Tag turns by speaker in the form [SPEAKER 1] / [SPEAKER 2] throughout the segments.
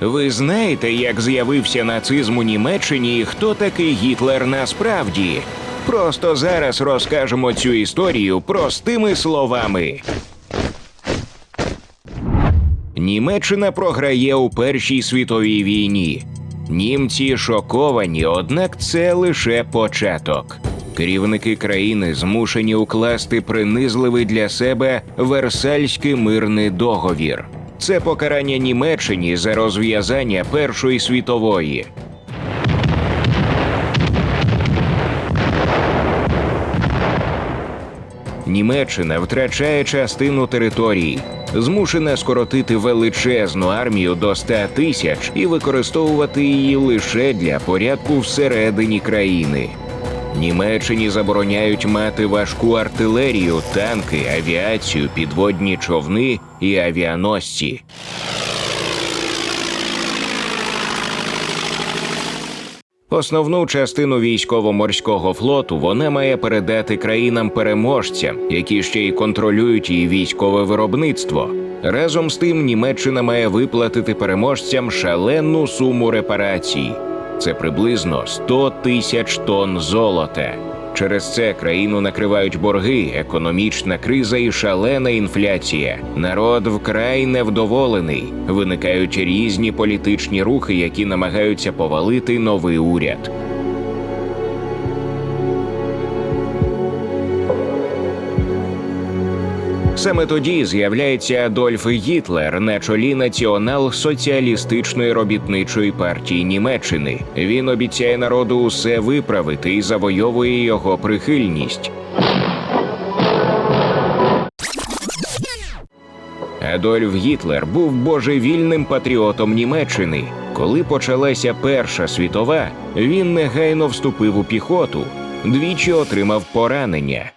[SPEAKER 1] Ви знаєте, як з'явився нацизм у Німеччині і хто такий Гітлер насправді? Просто зараз розкажемо цю історію простими словами. Німеччина програє у Першій світовій війні. Німці шоковані, однак це лише початок. Керівники країни змушені укласти принизливий для себе Версальський мирний договір. Це покарання Німеччині за розв'язання Першої світової. Німеччина втрачає частину території, змушена скоротити величезну армію до 100 тисяч і використовувати її лише для порядку всередині країни. Німеччині забороняють мати важку артилерію, танки, авіацію, підводні човни і авіаносці. Основну частину військово-морського флоту вона має передати країнам-переможцям, які ще й контролюють її військове виробництво. Разом з тим, Німеччина має виплатити переможцям шалену суму репарацій. Це приблизно 100 тисяч тонн золота. Через це країну накривають борги, економічна криза і шалена інфляція. Народ вкрай невдоволений. Виникають різні політичні рухи, які намагаються повалити новий уряд. Саме тоді з'являється Адольф Гітлер на чолі націонал-соціалістичної робітничої партії Німеччини. Він обіцяє народу усе виправити і завойовує його прихильність. Адольф Гітлер був божевільним патріотом Німеччини. Коли почалася Перша світова, він негайно вступив у піхоту, двічі отримав поранення.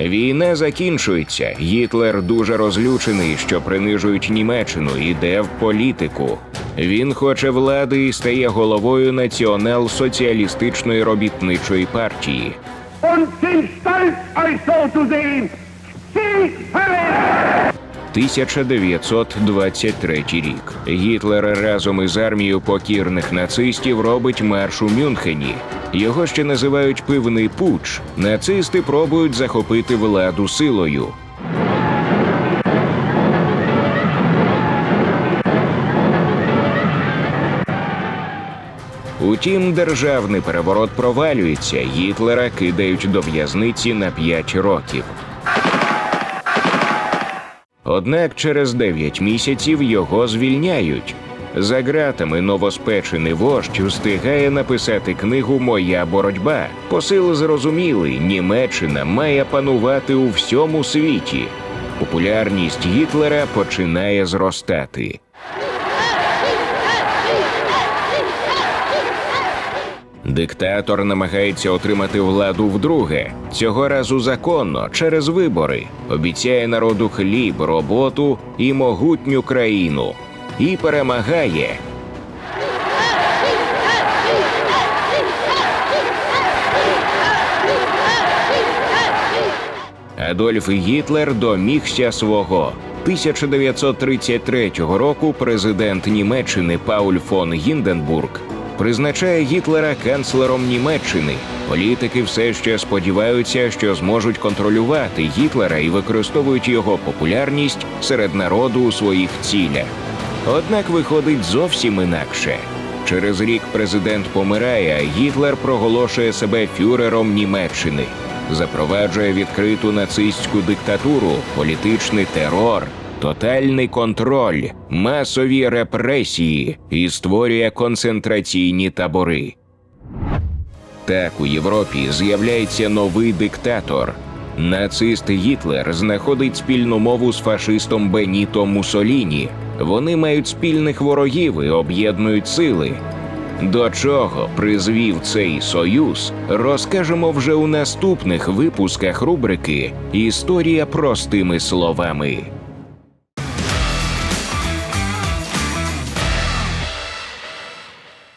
[SPEAKER 1] Війна закінчується. Гітлер дуже розлючений, що принижують Німеччину, іде в політику. Він хоче влади і стає головою націонал-соціалістичної робітничої партії.
[SPEAKER 2] und sind stolz, euch so zu!
[SPEAKER 1] 1923 рік. Гітлер разом із армією покірних нацистів робить марш у Мюнхені. Його ще називають пивний пуч. Нацисти пробують захопити владу силою. Утім, державний переворот провалюється. Гітлера кидають до в'язниці на 5 років. Однак через 9 місяців його звільняють. За ґратами новоспечений вождь встигає написати книгу Моя боротьба. Посил зрозумілий, Німеччина має панувати у всьому світі. Популярність Гітлера починає зростати. Диктатор намагається отримати владу вдруге, цього разу законно, через вибори. Обіцяє народу хліб, роботу і могутню країну. І перемагає. Адольф Гітлер домігся свого. 1933 року президент Німеччини Пауль фон Гінденбург призначає Гітлера канцлером Німеччини. Політики все ще сподіваються, що зможуть контролювати Гітлера і використовують його популярність серед народу у своїх цілях. Однак виходить зовсім інакше. Через рік президент помирає, а Гітлер проголошує себе фюрером Німеччини, запроваджує відкриту нацистську диктатуру, політичний терор, тотальний контроль, масові репресії і створює концентраційні табори. Так у Європі з'являється новий диктатор. Нацист Гітлер знаходить спільну мову з фашистом Беніто Мусоліні. Вони мають спільних ворогів і об'єднують сили. До чого призвів цей союз, розкажемо вже у наступних випусках рубрики Історія простими словами.